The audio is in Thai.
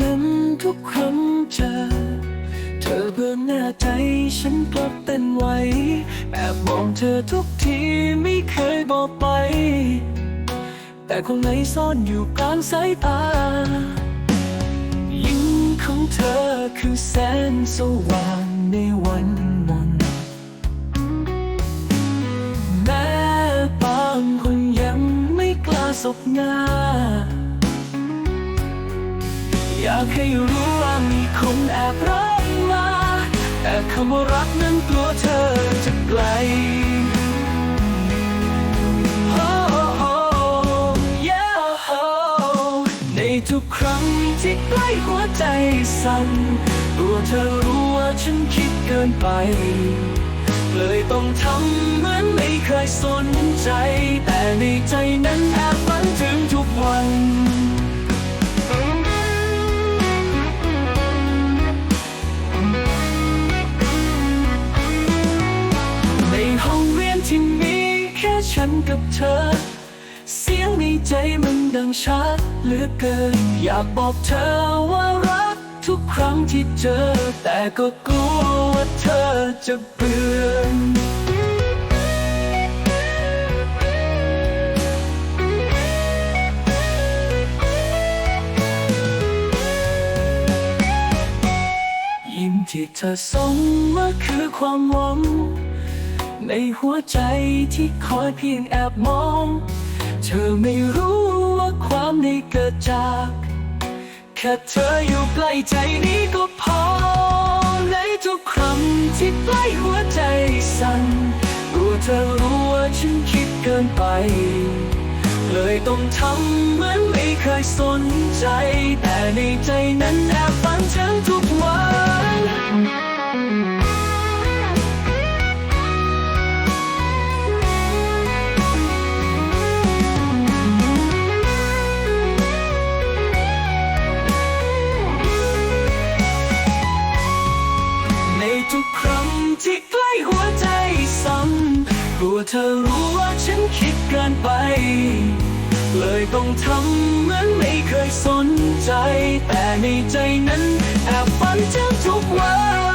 นั้นทุกคำเจอ เธอเบื่อหน้าใจฉันกลับเต้นไหวแอบมองเธอทุกทีไม่เคยบอกไป แต่คงในซ่อนอยู่กลางสายตายิ้มของเธอคือแสงสว่างในวันมนแม้บางคนยังไม่กล้าสบหน้า อยากให้รู้ว่ามีคนแอบรักมา แต่คำว่ารักนั้นกลัวเธอจะไกลโอ้โอ้ yeah ในทุกครั้งที่ใกล้หัวใจสั่นกลัวเธอรู้ว่าฉันคิดเกินไป เลยต้องทำเหมือนไม่เคยสนใจ แต่ในใจนั้น ห้องเรียนที่มีแค่ฉันกับเธอ เสียงในใจมันดังชัดเหลือเกิน อยากบอกเธอว่ารักทุกครั้งที่เจอ แต่ก็กลัวว่าเธอจะเบื่อยิ้มที่เธอส่งมาคือความหวัง ในหัวใจที่คอยเพียงแอบมอง เธอไม่รู้ว่าความในเกิดจาก แค่เธออยู่ใกล้ใจนี้ก็พอ ในทุกครั้งที่ใกล้หัวใจสั่นกลัวเธอรู้ว่าฉันคิดเกินไป เลยต้องทำเหมือนไม่เคยสนใจ แต่ในใจนั้นแอบ ที่ใกล้หัวใจสั่นกลัวเธอรู้ว่าฉันคิดเกินไป เลยต้องทำเหมือนไม่เคยสนใจ แต่ในใจนั้นแอบฝันเจ้าทุกวัน